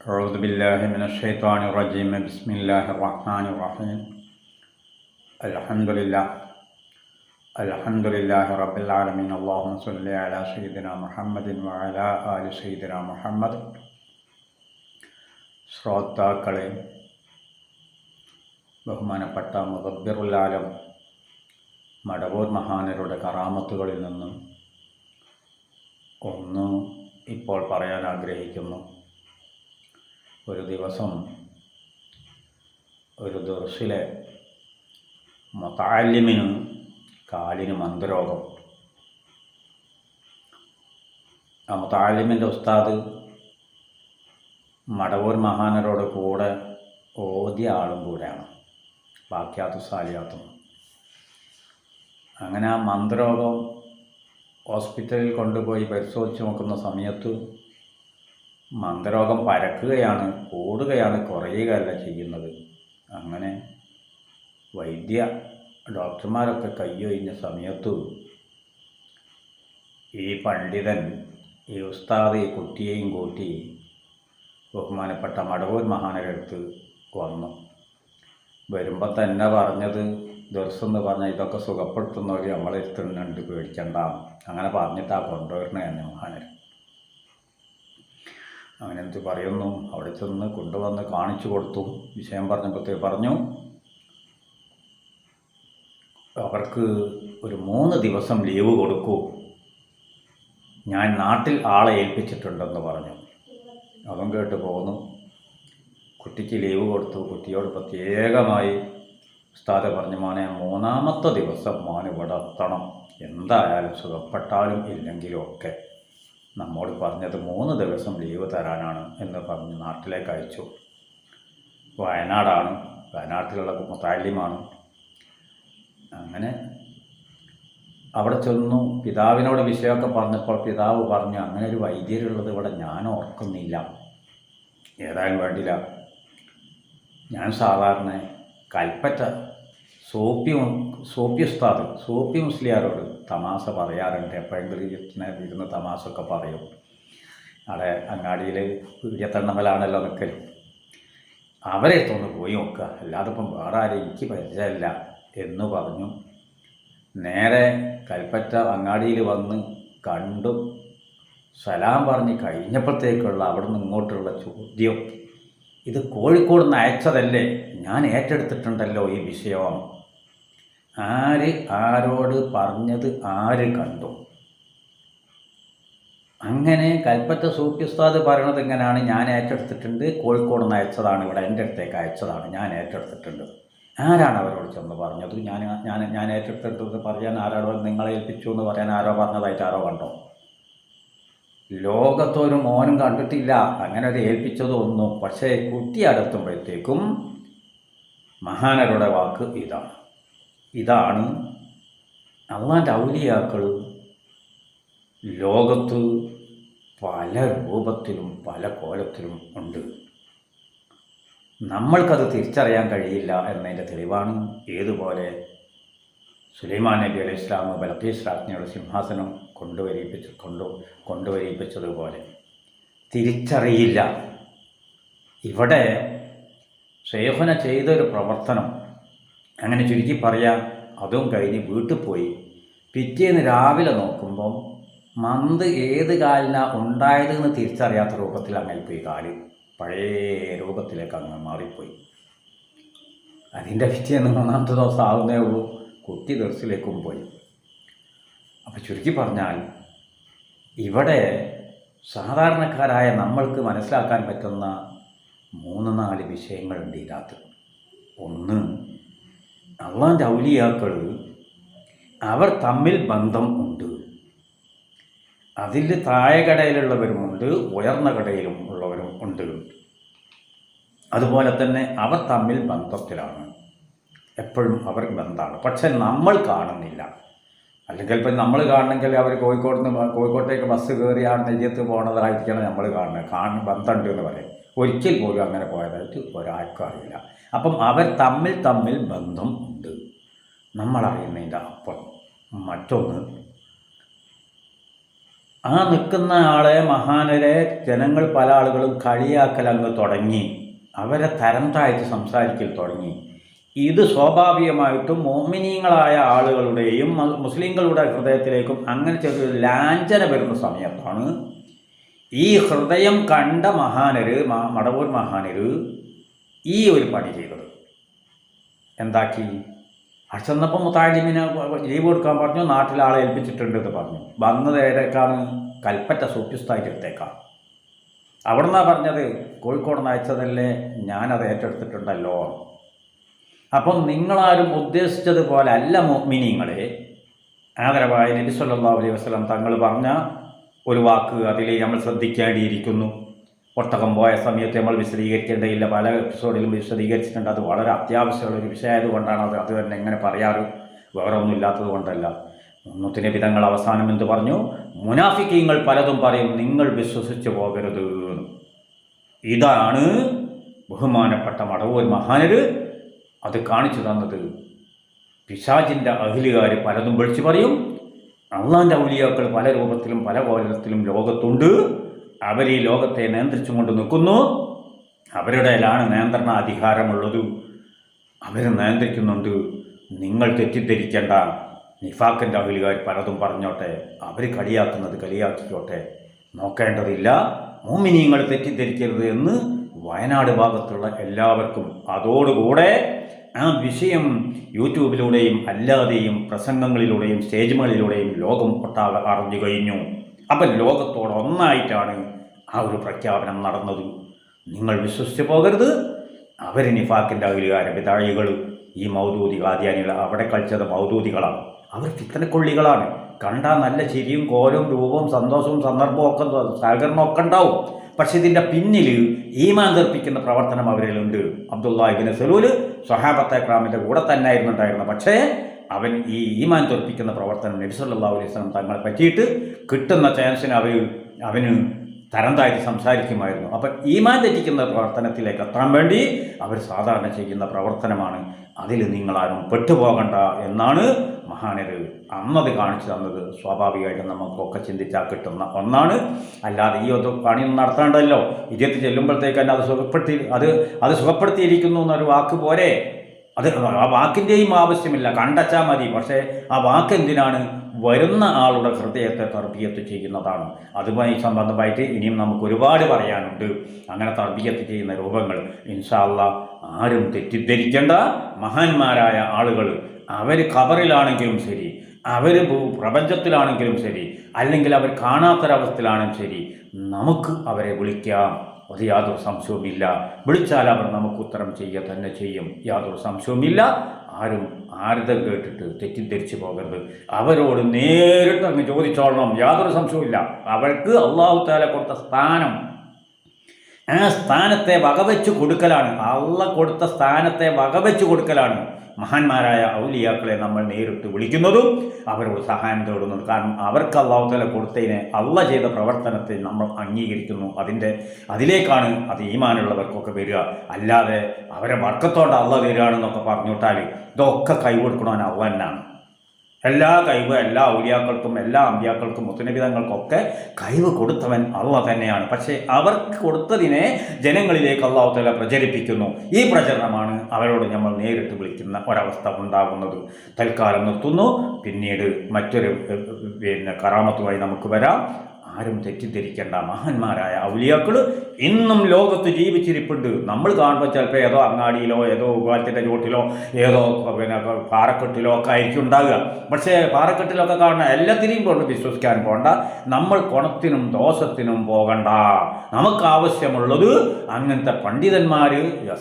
أعوذ بالله من الشيطان الرجيم بسم الله الرحمن الرحيم الحمد لله الحمد لله رب العالمين اللهم صل على سيدنا محمد وعلى آل سيدنا محمد ശ്രോതാക്കളെ ബഹുമാനപ്പെട്ട മുദബ്ബിറുലാലം മടവൂർ മഹാനരുടെ കറാമത്തുകളിൽ നിന്നും ഒന്ന് ഇപ്പോൾ പറയാൻ ആഗ്രഹിക്കുന്നു ഒരു ദിവസം ഒരു ദുർസിലെ മൊത്താലിമിന് കാലിന് മന്ത്രരോഗം. ആ മൊത്താലിമിന്റെ ഉസ്താദ് മടവൂർ മഹാനരോട് കൂടെ ഓതിയ ആളും കൂടെയാണ് ബാക്കിയാത്തും സാലിയാത്തും അങ്ങനെ ആ മന്ത്രരോഗം ഹോസ്പിറ്റലിൽ കൊണ്ടുപോയി പരിശോധിച്ച് നോക്കുന്ന സമയത്ത് മന്ത്രരോഗം പരക്കുകയാണ് കൂടുകയാണ് കുറയുകയല്ല ചെയ്യുന്നത്. അങ്ങനെ വൈദ്യ ഡോക്ടർമാരൊക്കെ കയ്യൊഴിഞ്ഞ സമയത്തു ഈ പണ്ഡിതൻ ഈ ഉസ്താദ് ഈ കുട്ടിയെയും കൂട്ടി ബഹുമാനപ്പെട്ട മടവൂർ മഹാനരടുത്ത് വന്നു. വരുമ്പോൾ തന്നെ പറഞ്ഞത് ദിവസം എന്ന് പറഞ്ഞാൽ ഇതൊക്കെ സുഖപ്പെടുത്തുന്നവർ നമ്മളെ എത്തുന്നുണ്ട് പേടിക്കണ്ട. അങ്ങനെ പറഞ്ഞിട്ടാണ് കൊണ്ടുവരണേ മഹാനർ അങ്ങനെ എന്ത് പറയുന്നു? അവിടെ ചെന്ന് കൊണ്ടുവന്ന് കാണിച്ചു കൊടുത്തു. വിഷയം പറഞ്ഞപ്പോഴത്തേക്ക് പറഞ്ഞു അവർക്ക് ഒരു മൂന്ന് ദിവസം ലീവ് കൊടുക്കൂ. ഞാൻ നാട്ടിൽ ആളെ ഏൽപ്പിച്ചിട്ടുണ്ടെന്ന് പറഞ്ഞു. അതും കേട്ട് പോന്നു കുട്ടിക്ക് ലീവ് കൊടുത്തു. കുട്ടിയോട് പ്രത്യേകമായി ഉസ്താദ് പറഞ്ഞു മോനെ മൂന്നാമത്തെ ദിവസം മോൻ ഇവിടെ എന്തായാലും സുഖപ്പെട്ടാലും ഇല്ലെങ്കിലും ഒക്കെ നമ്മോട് പറഞ്ഞത് മൂന്ന് ദിവസം ലീവ് തരാനാണ് എന്ന് പറഞ്ഞ് നാട്ടിലേക്ക് അയച്ചു. വയനാടാണ്. വയനാട്ടിലുള്ള മുത്താലിമാണ് അങ്ങനെ അവിടെ ചെന്നു. പിതാവിനോട് വിഷയമൊക്കെ പറഞ്ഞപ്പോൾ പിതാവ് പറഞ്ഞു അങ്ങനെ ഒരു വൈദ്യരുള്ളത് ഇവിടെ ഞാൻ ഓർക്കുന്നില്ല. ഏതായാലും വേണ്ടില്ല. ഞാൻ സാധാരണ കൽപ്പറ്റ സോപ്പി സോപ്പി ഉസ്താദ് സോപ്പി മുസ്ലിയാരോട് തമാശ പറയാറുണ്ട്. എപ്പോഴെങ്കിലും ഇങ്ങനെ ഇരുന്ന് തമാശ ഒക്കെ പറയും. അവിടെ അങ്ങാടിയിൽ പീഡിയത്തണ്ണമലാണല്ലോ നിൽക്കൽ അവരെ തോന്നു പോയി നോക്കുക. അല്ലാതെ ഇപ്പം വേറെ ആരും എനിക്ക് പരിചയമില്ല എന്ന് പറഞ്ഞു. നേരെ കൽപ്പറ്റ അങ്ങാടിയിൽ വന്ന് കണ്ടു സലാം പറഞ്ഞ് കഴിഞ്ഞപ്പോഴത്തേക്കുള്ള അവിടുന്ന് ഇങ്ങോട്ടുള്ള ചോദ്യം. ഇത് കോഴിക്കോട് നിന്ന് അയച്ചതല്ലേ? ഞാൻ ഏറ്റെടുത്തിട്ടുണ്ടല്ലോ ഈ വിഷയം. ആര് ആരോട് പറഞ്ഞത് ആര് കണ്ടു? അങ്ങനെ കൽപ്പറ്റ ഉസ്താദ് പറയണത് എങ്ങനെയാണ് ഞാൻ ഏറ്റെടുത്തിട്ടുണ്ട്. കോഴിക്കോട് നിന്ന് അയച്ചതാണ്. ഇവിടെ എന്റെ അടുത്തേക്ക് അയച്ചതാണ്. ഞാൻ ഏറ്റെടുത്തിട്ടുണ്ട്. ആരാണ് അവരോട് ചെന്ന് പറഞ്ഞത്? ഞാൻ ഞാൻ ഞാൻ ഏറ്റെടുത്തിട്ടുണ്ട് പറയാൻ ആരോട് നിങ്ങളെ ഏൽപ്പിച്ചു എന്ന് പറയാൻ ആരോ പറഞ്ഞതായിട്ട് ആരോ കണ്ടോ? ലോകത്തൊരു മോനും കണ്ടിട്ടില്ല. അങ്ങനെ ഒരു ഏൽപ്പിച്ചതൊന്നും പക്ഷേ കുട്ടി അടുത്തുമ്പോഴത്തേക്കും മഹാനരുടെ വാക്ക് ഇതാണ്. ഇതാണ് അള്ളാന്റെ ഔലിയാക്കൾ ലോകത്ത് പല രൂപത്തിലും പല കോലത്തിലും ഉണ്ട്. നമ്മൾക്കത് തിരിച്ചറിയാൻ കഴിയില്ല എന്നതിന്റെ തെളിവാണ് ഏതുപോലെ സുലൈമാൻ നബി അലൈഹി ഇസ്ലാം ബലത്തീസ് രാജ്ഞിയുടെ സിംഹാസനം കൊണ്ടുവരിപ്പിച്ച് കൊണ്ടു കൊണ്ടുവരിപ്പിച്ചതുപോലെ. തിരിച്ചറിയില്ല. ഇവിടെ ശേഖന ചെയ്തൊരു പ്രവർത്തനം അങ്ങനെ ചുരുക്കി പറയാം അതും കഴിഞ്ഞ് വീട്ടിൽ പോയി. പിറ്റേന്ന് രാവിലെ നോക്കുമ്പം മന്ത് ഏത് കാലിനാണ് ഉണ്ടായതെന്ന് തിരിച്ചറിയാത്ത രൂപത്തിൽ അങ്ങനെ പോയി കാൽ. പഴയ രൂപത്തിലേക്ക് അങ്ങ് മാറിപ്പോയി. അതിന്റെ പിറ്റേന്ന് മൂന്നാമത്തെ ദിവസം ആവുന്നേ ഉള്ളൂ. കുട്ടി ദിവസത്തിലേക്കും പോയി. അപ്പോൾ ചുരുക്കി പറഞ്ഞാൽ ഇവിടെ സാധാരണക്കാരായ നമ്മൾക്ക് മനസ്സിലാക്കാൻ പറ്റുന്ന മൂന്ന് നാല് വിഷയങ്ങളുണ്ട് ഇതിനകത്ത് ഒന്ന് അള്ളാന്റെ ഔലിയാക്കൾ അവർ തമ്മിൽ ബന്ധം ഉണ്ട്. അതിൽ താഴെ കടയിലുള്ളവരുമുണ്ട് ഉയർന്ന കടയിലും ഉള്ളവരും ഉണ്ട്. അതുപോലെ തന്നെ അവർ തമ്മിൽ ബന്ധത്തിലാണ്. എപ്പോഴും അവർ ബന്ധമാണ്. പക്ഷെ നമ്മൾ കാണുന്നില്ല. അല്ലെങ്കിൽ ഇപ്പം നമ്മൾ കാണണമെങ്കിൽ അവർ കോഴിക്കോട് നിന്ന് കോഴിക്കോട്ടേക്ക് ബസ് കയറിയാണ് നെയ്യത്ത് പോകണതായിരിക്കണം നമ്മൾ കാണുന്നത്. കാണുന്ന ബന്ധമുണ്ട് എന്ന് പറയും. ഒരിക്കൽ പോലും അങ്ങനെ പോയതായിട്ട് ഒരാൾക്കും അറിയില്ല അപ്പം അവർ തമ്മിൽ തമ്മിൽ ബന്ധം ഉണ്ട്. നമ്മളറിയുന്നതിന്റെ അപ്പം മറ്റൊന്ന് ആ നിൽക്കുന്ന ആളെ മഹാനരെ ജനങ്ങൾ പല ആളുകളും കളിയാക്കൽ അങ്ങ് തുടങ്ങി. അവരെ തരം താഴ്ത്തി സംസാരിക്കൽ തുടങ്ങി. ഇത് സ്വാഭാവികമായിട്ടും മോമിനീങ്ങളായ ആളുകളുടെയും മുസ്ലിങ്ങളുടെ ഹൃദയത്തിലേക്കും അങ്ങനെ ചെറിയൊരു ലാഞ്ചന വരുന്ന സമയത്താണ് ഈ ഹൃദയം കണ്ട മഹാനര് മടവൂർ മഹാനര് ഈ ഒരു പണി ചെയ്തത്. എന്താക്കി? അവിടെ ചെന്നപ്പോൾ മുത്താലിമിനെ ലീവ് കൊടുക്കാൻ പറഞ്ഞു നാട്ടിൽ ആളെ ഏൽപ്പിച്ചിട്ടുണ്ട് എന്ന് പറഞ്ഞു. വന്നത് ഏടേക്കാണ് കൽപ്പറ്റ സൂപ്യസ്ഥായിട്ട് എടുത്തേക്കാം. അവിടെ നിന്നാണ് പറഞ്ഞത് കോഴിക്കോട് നിന്ന് അയച്ചതല്ലേ ഞാനത് ഏറ്റെടുത്തിട്ടുണ്ടല്ലോ. അപ്പം നിങ്ങളാരും ഉദ്ദേശിച്ചതുപോലെ അല്ല മോമിനിങ്ങളെ ആദരവായ നബി സല്ലല്ലാഹു അലൈഹി തങ്ങൾ പറഞ്ഞ ഒരു വാക്ക് അതിൽ നമ്മൾ ശ്രദ്ധിക്കേണ്ടിയിരിക്കുന്നു. ഒട്ടകം പോയ സമയത്ത് നമ്മൾ വിശദീകരിക്കേണ്ടതില്ല പല എപ്പിസോഡിലും വിശദീകരിച്ചിട്ടുണ്ട്. അത് വളരെ അത്യാവശ്യമുള്ള ഒരു വിഷയമായതുകൊണ്ടാണ് അത് അത് തന്നെ എങ്ങനെ പറയാറ്. വേറെ ഒന്നും ഇല്ലാത്തത് കൊണ്ടല്ല. മുന്നൂറ്റി വിധങ്ങൾ അവസാനം എന്ത് പറഞ്ഞു? മുനാഫിക്കീങ്ങൾ പലതും പറയും. നിങ്ങൾ വിശ്വസിച്ചു പോകരുത്. ഇതാണ് ബഹുമാനപ്പെട്ട മടവൂർ മഹാനര് അത് കാണിച്ചു തന്നത്. പിശാജിന്റെ അഖിലുകാർ പലതും വിളിച്ചു പറയും. അള്ളാന്റെ ഔലിയാക്കൾ പല രൂപത്തിലും പല കോലത്തിലും ലോകത്തുണ്ട്. അവർ ഈ ലോകത്തെ നിയന്ത്രിച്ചു കൊണ്ട് നിൽക്കുന്നു. അവരുടെയിലാണ് നിയന്ത്രണ അധികാരമുള്ളത് അവർ നിയന്ത്രിക്കുന്നുണ്ട്. നിങ്ങൾ തെറ്റിദ്ധരിക്കേണ്ട. നിഫാക്കിന്റെ അഖിലുകാർ പലതും പറഞ്ഞോട്ടെ. അവർ കളിയാക്കുന്നത് കളിയാക്കിക്കോട്ടെ. നോക്കേണ്ടതില്ല. മോമിനിയങ്ങൾ തെറ്റിദ്ധരിക്കരുത് എന്ന് വയനാട് ഭാഗത്തുള്ള എല്ലാവർക്കും അതോടുകൂടെ ആ വിഷയം യൂട്യൂബിലൂടെയും അല്ലാതെയും പ്രസംഗങ്ങളിലൂടെയും സ്റ്റേജുകളിലൂടെയും ലോകം ഒട്ടാകെ അറിഞ്ഞു കഴിഞ്ഞു. അപ്പം ലോകത്തോടൊന്നായിട്ടാണ് ആ ഒരു പ്രഖ്യാപനം നടന്നത്. നിങ്ങൾ വിശ്വസിച്ച് പോകരുത്. അവർ നിഫാക്കിന്റെ അഖിലുകാര വിതാഴികൾ ഈ മൗദൂതി ആദ്യാനികൾ അവിടെ കളിച്ചത് മൗദൂതികളാണ് അവർ ചിത്തനക്കൊള്ളികളാണ് കണ്ടാൽ നല്ല ചിരിയും കോലും രൂപവും സന്തോഷവും സന്ദർഭവും ഒക്കെ സഹകരണവും ഒക്കെ ഉണ്ടാവും. പക്ഷേ ഇതിന്റെ പിന്നിൽ ഈമാൻ തെർപ്പിക്കുന്ന പ്രവർത്തനം അവരിലുണ്ട്. അബ്ദുള്ള ഇബിന് സലൂൽ സ്വഹാബത്തെ ക്രാമിന്റെ കൂടെ തന്നെ ആയിരുന്നു ഉണ്ടായിരുന്നത് പക്ഷേ അവൻ ഈ ഈമാൻ തോൽപ്പിക്കുന്ന പ്രവർത്തനം നബിസല്ലാ അലൈഹി സ്വലം തങ്ങളെ പറ്റിയിട്ട് കിട്ടുന്ന ചാൻസിന് അവർ അവന് തരം താഴ്ത്തി സംസാരിക്കുമായിരുന്നു. അപ്പം ഈമാൻ തെറ്റിക്കുന്ന പ്രവർത്തനത്തിലേക്ക് എത്താൻ വേണ്ടി അവർ സാധാരണ ചെയ്യുന്ന പ്രവർത്തനമാണ് അതിൽ നിങ്ങളാരും പെട്ടുപോകണ്ട എന്നാണ് മഹാനര് അന്നത് കാണിച്ചു തന്നത്. സ്വാഭാവികമായിട്ടും നമുക്കൊക്കെ ചിന്തിച്ചാൽ കിട്ടുന്ന ഒന്നാണ്. അല്ലാതെ ഈ ഒരു പണിയൊന്നും നടത്തേണ്ടല്ലോ. ഇജത്ത് ചെല്ലുമ്പോഴത്തേക്ക് തന്നെ അത് സുഖപ്പെടുത്തി അത് അത് സുഖപ്പെടുത്തിയിരിക്കുന്നു എന്നൊരു വാക്ക് പോരെ? അത് ആ വാക്കിന്റെയും ആവശ്യമില്ല. കണ്ടച്ചാൽ മതി. പക്ഷേ ആ വാക്ക് എന്തിനാണ്? വരുന്ന ആളുടെ ഹൃദയത്തെ തർബീയത്ത് ചെയ്യുന്നതാണ്. അതുമായി സംബന്ധമായിട്ട് ഇനിയും നമുക്ക് ഒരുപാട് പറയാനുണ്ട്. അങ്ങനെ തർബീയത്ത് ചെയ്യുന്ന രൂപങ്ങൾ ഇൻഷാല്ല ആരും തെറ്റിദ്ധരിക്കേണ്ട. മഹാന്മാരായ ആളുകൾ അവർ ഖബറിലാണെങ്കിലും ശരി അവർ പ്രപഞ്ചത്തിലാണെങ്കിലും ശരി അല്ലെങ്കിൽ അവർ കാണാത്തൊരവസ്ഥയിലാണെങ്കിലും ശരി നമുക്ക് അവരെ വിളിക്കാം. അത് യാതൊരു സംശയവുമില്ല. വിളിച്ചാൽ അവർ നമുക്ക് ഉത്തരം ചെയ്യുക തന്നെ ചെയ്യും. യാതൊരു സംശയവുമില്ല. ആരും ആരുടെ കേട്ടിട്ട് തെറ്റിദ്ധരിച്ചു പോകരുത്. അവരോട് നേരിട്ട് അങ്ങ് ചോദിച്ചോളണം. യാതൊരു സംശയവുമില്ല. അവർക്ക് അള്ളാഹു താല കൊടുത്ത സ്ഥാനം ആ സ്ഥാനത്തെ വകവെച്ച് കൊടുക്കലാണ്. അള്ള കൊടുത്ത സ്ഥാനത്തെ വകവെച്ച് കൊടുക്കലാണ്. മഹാന്മാരായ ഔലിയാക്കളെ നമ്മൾ നേരിട്ട് വിളിക്കുന്നതും അവരോട് സഹായം തേടുന്നതും കാരണം അവർക്ക് അള്ളാഹുത്തല കൊടുത്തതിനെ അള്ള ചെയ്ത പ്രവർത്തനത്തെ നമ്മൾ അംഗീകരിക്കുന്നു. അതിന്റെ അതിലേക്കാണ് അത് ഈമാനുള്ളവർക്കൊക്കെ വരിക. അല്ലാതെ അവരെ വർക്കത്തോടെ അള്ള തരികയാണെന്നൊക്കെ പറഞ്ഞുവിട്ടാൽ ഇതൊക്കെ കൈ കൊടുക്കണമെന്ന് അള്ള തന്നെയാണ് എല്ലാ കഴിവ് എല്ലാ ഔലിയാക്കൾക്കും എല്ലാ അമ്പ്യാക്കൾക്കും മുത്തനബിതങ്ങൾക്കൊക്കെ കഴിവ് കൊടുത്തവൻ അള്ള തന്നെയാണ്. പക്ഷേ അവർക്ക് കൊടുത്തതിനെ ജനങ്ങളിലേക്ക് അള്ളാഹുത്തല പ്രചരിപ്പിക്കുന്നു. ഈ പ്രചരണമാണ് അവരോട് നമ്മൾ നേരിട്ട് വിളിക്കുന്ന ഒരവസ്ഥ ഉണ്ടാകുന്നത്. തൽക്കാലം നിർത്തുന്നു. പിന്നീട് മറ്റൊരു പിന്നെ കറാമത്തുമായി നമുക്ക് വരാം. ആരും തെറ്റിദ്ധരിക്കേണ്ട. മഹാന്മാരായ ഔലിയാക്കൾ ഇന്നും ലോകത്ത് ജീവിച്ചിരിപ്പുണ്ട്. നമ്മൾ കാണുമ്പോൾ ചിലപ്പോൾ ഏതോ അങ്ങാടിയിലോ ഏതോ ഉപാലത്തിന്റെ ചോട്ടിലോ ഏതോ പിന്നെ പാറക്കെട്ടിലോ ഒക്കെ ആയിരിക്കും ഉണ്ടാകുക പക്ഷേ പാറക്കെട്ടിലൊക്കെ കാണുന്ന എല്ലാത്തിനെയും കൊണ്ട് വിശ്വസിക്കാൻ പോകണ്ട നമ്മൾ കുണത്തിനും ദോഷത്തിനും പോകണ്ട. നമുക്ക് ആവശ്യമുള്ളത് അങ്ങനത്തെ പണ്ഡിതന്മാർ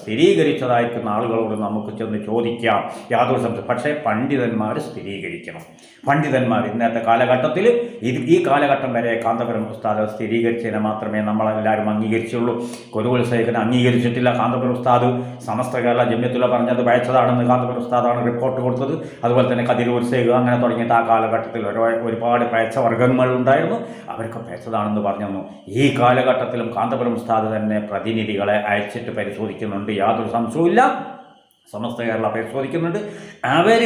സ്ഥിരീകരിച്ചതായിരിക്കുന്ന ആളുകളോട് നമുക്ക് ചെന്ന് ചോദിക്കാം. യാതൊരു സംശയം. പക്ഷേ പണ്ഡിതന്മാർ സ്ഥിരീകരിക്കണം. പണ്ഡിതന്മാർ ഇന്നത്തെ കാലഘട്ടത്തിൽ ഇത് ഈ കാലഘട്ടം വരെ കാന്തപുരം ഉസ്താദ് സ്ഥിരീകരിച്ചതിനെ മാത്രമേ നമ്മളെല്ലാവരും അംഗീകരിച്ചുള്ളൂ കൊതുകുൽ സൈഖിനെ അംഗീകരിച്ചിട്ടില്ല. കാന്തപുരം ഉസ്താദ് സമസ്ത കേരള ജമ്യത്തുള്ള പറഞ്ഞത് വയച്ചതാണെന്ന് കാന്തപുരം ഉസ്താദാണ് റിപ്പോർട്ട് കൊടുത്തത്. അതുപോലെ തന്നെ കതിരൂർ സൈഖ് അങ്ങനെ തുടങ്ങിയിട്ട് ആ കാലഘട്ടത്തിൽ ഒരുപാട് പയച്ച വർഗങ്ങൾ ഉണ്ടായിരുന്നു. അവരൊക്കെ പേച്ചതാണെന്ന് പറഞ്ഞു ഈ കാലഘട്ടത്തിലും കാന്തപുരം ഉസ്താദ് തന്നെ പ്രതിനിധികളെ അയച്ചിട്ട് പരിശോധിക്കുന്നുണ്ട്. യാതൊരു സംശയവുമില്ല. സമസ്ത കേരള പരിശോധിക്കുന്നുണ്ട്. അവർ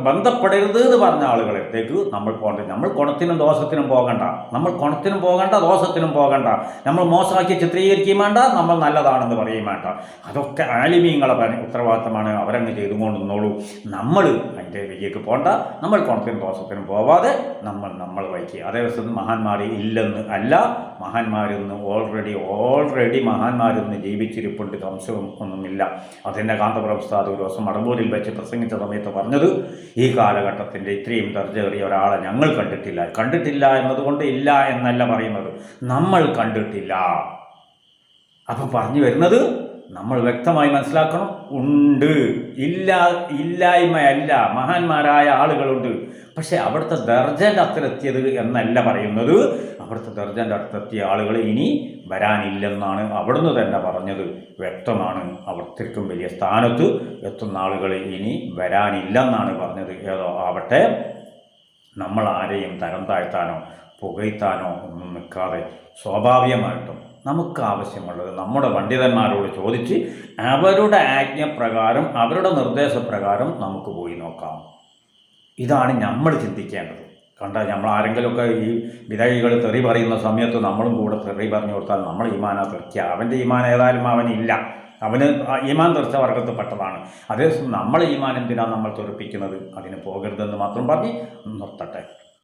ബന്ധപ്പെടരുത് എന്ന് പറഞ്ഞ ആളുകളടുത്തേക്ക് നമ്മൾ പോകേണ്ട. നമ്മൾ കുണത്തിനും ദോഷത്തിനും പോകണ്ട. നമ്മൾ കുണത്തിനും പോകണ്ട ദോഷത്തിനും പോകണ്ട. നമ്മൾ മോശമാക്കി ചിത്രീകരിക്കുകയും വേണ്ട നമ്മൾ നല്ലതാണെന്ന് പറയുകയും വേണ്ട. അതൊക്കെ ആലിമീങ്ങളെ ഉത്തരവാദിത്തമാണ്. അവരങ്ങ് ചെയ്തുകൊണ്ട് നിന്നോളൂ. നമ്മൾ അതിന്റെ വഴിക്ക് പോകണ്ട നമ്മൾ കോൺഫിഡൻ ദോഷത്തിനും പോവാതെ നമ്മൾ നമ്മൾ വഹിക്കുക ദിവസം മഹാന്മാർ ഇല്ലെന്ന് അല്ല മഹാന്മാരിന്ന് ഓൾറെഡി ഓൾറെഡി മഹാന്മാരിന്ന് ജീവിച്ചിരിപ്പുണ്ട് സംശയം ഒന്നുമില്ല. അതിന്റെ കാന്തപുരം ഉസ്താദ് ഒരു ദിവസം മടമ്പൂരിൽ വെച്ച് പ്രസംഗിച്ച സമയത്ത് പറഞ്ഞത് ഈ കാലഘട്ടത്തിന്റെ ഇത്രയും ദർജേറിയ ഒരാളെ ഞങ്ങൾ കണ്ടിട്ടില്ല. കണ്ടിട്ടില്ല എന്നതുകൊണ്ട് ഇല്ല എന്നല്ല പറയുന്നത്. നമ്മൾ കണ്ടിട്ടില്ല. അപ്പം പറഞ്ഞു വരുന്നത് നമ്മൾ വ്യക്തമായി മനസ്സിലാക്കണം. ഉണ്ട്. ഇല്ല ഇല്ലായ്മയല്ല. മഹാന്മാരായ ആളുകളുണ്ട്. പക്ഷേ അവിടുത്തെ ദർജന്റെ അത്രത്തിയത് എന്നല്ല പറയുന്നത്. അവിടുത്തെ ദർജന്റെ അടുത്തെത്തിയ ആളുകൾ ഇനി വരാനില്ലെന്നാണ് അവിടുന്ന് തന്നെ പറഞ്ഞത്. വ്യക്തമാണ്. അവിടത്തേക്കും വലിയ സ്ഥാനത്ത് എത്തുന്ന ആളുകൾ ഇനി വരാനില്ലെന്നാണ് പറഞ്ഞത്. ഏതോ ആവട്ടെ. നമ്മൾ ആരെയും തരം താഴ്ത്താനോ പുകഴ്ത്താനോ ഒന്നും നിൽക്കാതെ സ്വാഭാവികമായിട്ടും നമുക്ക് ആവശ്യമുള്ളത് നമ്മുടെ പണ്ഡിതന്മാരോട് ചോദിച്ച് അവരുടെ ആജ്ഞപ്രകാരം അവരുടെ നിർദ്ദേശപ്രകാരം നമുക്ക് പോയി നോക്കാം. ഇതാണ് നമ്മൾ ചിന്തിക്കേണ്ടത്. കണ്ട നമ്മൾ ആരെങ്കിലുമൊക്കെ ഈ വിധേയികൾ തെറി പറയുന്ന സമയത്ത് നമ്മളും കൂടെ തെറി പറഞ്ഞു കൊടുത്താൽ നമ്മൾ ഈമാനാ തെറിക്കുക അവന്റെ ഈമാൻ ഏതായാലും അവനില്ല. അവന് ഈമാൻ തെറിച്ച വർഗത്തിൽപ്പെട്ടതാണ് അതേസമയം നമ്മൾ ഈമാൻ എന്തിനാണ് നമ്മൾ തെറിപ്പിക്കുന്നത്? അതിന് പോകരുതെന്ന് മാത്രം പറഞ്ഞ് നിർത്തട്ടെ.